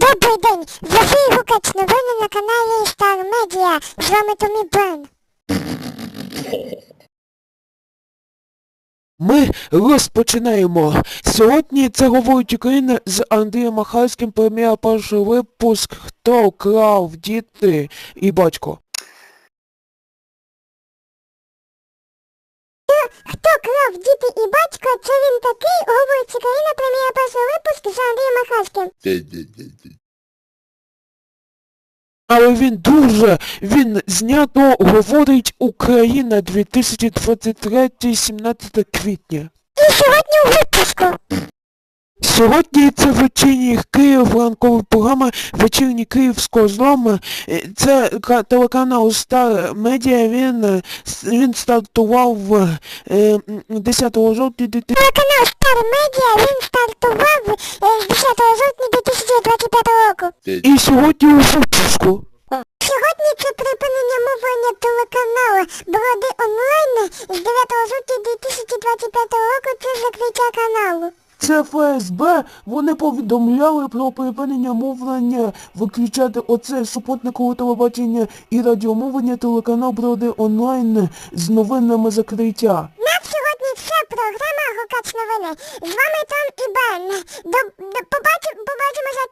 Добрий день! В ефірі Гукач новини на каналі Star Media. З вами Томі Бен. Ми розпочинаємо. Сьогодні це говорить Україна з Андрієм Махальським прем'єра перший випуск Хто крав діти і батько. Хто крав діти і батько? Це він такий, говорить Україна, прем'єра першого випуску з Але він дуже, він знято говорить Україна 2023 17 квітня. І сьогодні у випуску. Сьогодні це вечірній Київ, ранкова програма Вечірній Київ з козлом. Е, Це телеканал Star Media, він, е, він стартував е, 10 жовтня Телеканал Star Media, він стартував е, з 10 жовтня 2025 року. і сьогодні у випуску. Сьогодні це припинення мовлення телеканалу Броди онлайн з 9 жовтня 2025 року. Це закриття каналу. Це ФСБ, вони повідомляли про припинення мовлення, виключати оце супутникове телебачення і радіомовлення телеканал Броди онлайн з новинами закриття. На сьогодні все. Програма Гукач новини. З вами Том і Бен. До, до, побачимо, побачимо за